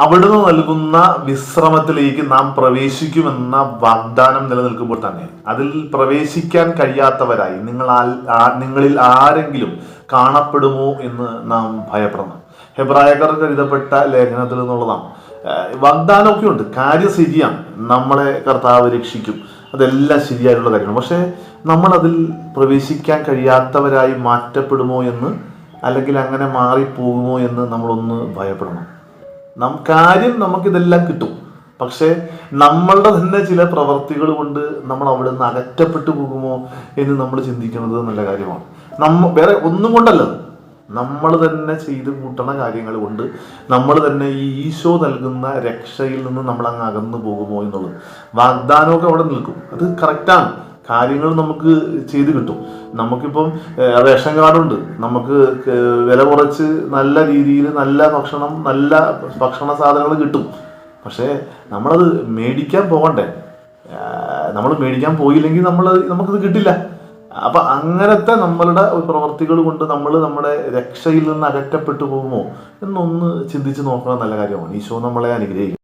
അവിടുന്ന് നൽകുന്ന വിശ്രമത്തിലേക്ക് നാം പ്രവേശിക്കുമെന്ന വാഗ്ദാനം നിലനിൽക്കുമ്പോൾ തന്നെ അതിൽ പ്രവേശിക്കാൻ കഴിയാത്തവരായി നിങ്ങൾ നിങ്ങളിൽ ആരെങ്കിലും കാണപ്പെടുമോ എന്ന് നാം ഭയപ്പെടുന്നു ഹെബ്രായകർ എഴുതപ്പെട്ട ലേഖനത്തിൽ നിന്നുള്ളതാണ്. വാഗ്ദാനമൊക്കെ ഉണ്ട്. കാര്യം ശരിയാണ്. നമ്മളെ കർത്താവ് രക്ഷിക്കും. അതെല്ലാം ശരിയായിട്ടുള്ള കാര്യമാണ്. പക്ഷേ നമ്മൾ അതിൽ പ്രവേശിക്കാൻ കഴിയാത്തവരായി മാറ്റപ്പെടുമോ എന്ന് അല്ലെങ്കിൽ അങ്ങനെ മാറിപ്പോകുമോ എന്ന് നമ്മളൊന്ന് ഭയപ്പെടണം. നം കാര്യം നമുക്കിതെല്ലാം കിട്ടും. പക്ഷേ നമ്മളുടെ തന്നെ ചില പ്രവർത്തികൾ കൊണ്ട് നമ്മൾ അവിടെ നിന്ന് അകറ്റപ്പെട്ടു പോകുമോ എന്ന് നമ്മൾ ചിന്തിക്കുന്നത് നല്ല കാര്യമാണ്. നമ്മ വേറെ ഒന്നും കൊണ്ടല്ല. നമ്മൾ തന്നെ ചെയ്ത് കൂട്ടണ കാര്യങ്ങൾ കൊണ്ട് നമ്മൾ തന്നെ ഈ ഈശോ നൽകുന്ന രക്ഷയിൽ നിന്ന് നമ്മൾ അങ്ങ് അകന്നു പോകുമോ എന്നുള്ളത്. വാഗ്ദാനമൊക്കെ അവിടെ നിൽക്കും. അത് കറക്റ്റാണ് കാര്യങ്ങൾ നമുക്ക് ചെയ്ത് കിട്ടും. നമുക്കിപ്പം റേഷൻ കാർഡുണ്ട്. നമുക്ക് വില കുറച്ച് നല്ല രീതിയിൽ നല്ല ഭക്ഷണം നല്ല ഭക്ഷണ സാധനങ്ങൾ കിട്ടും. പക്ഷേ നമ്മളത് മേടിക്കാൻ പോകണ്ടേ? നമ്മൾ മേടിക്കാൻ പോയില്ലെങ്കിൽ നമ്മൾ നമുക്കത് കിട്ടില്ല. അപ്പം അങ്ങനത്തെ നമ്മളുടെ പ്രവർത്തികൾ കൊണ്ട് നമ്മൾ നമ്മുടെ രക്ഷയിൽ നിന്ന് അകറ്റപ്പെട്ടു പോകുമോ എന്നൊന്ന് ചിന്തിച്ച് നോക്കണം നല്ല കാര്യമാണ്. ഈശോ നമ്മളെ അനുഗ്രഹിക്കും.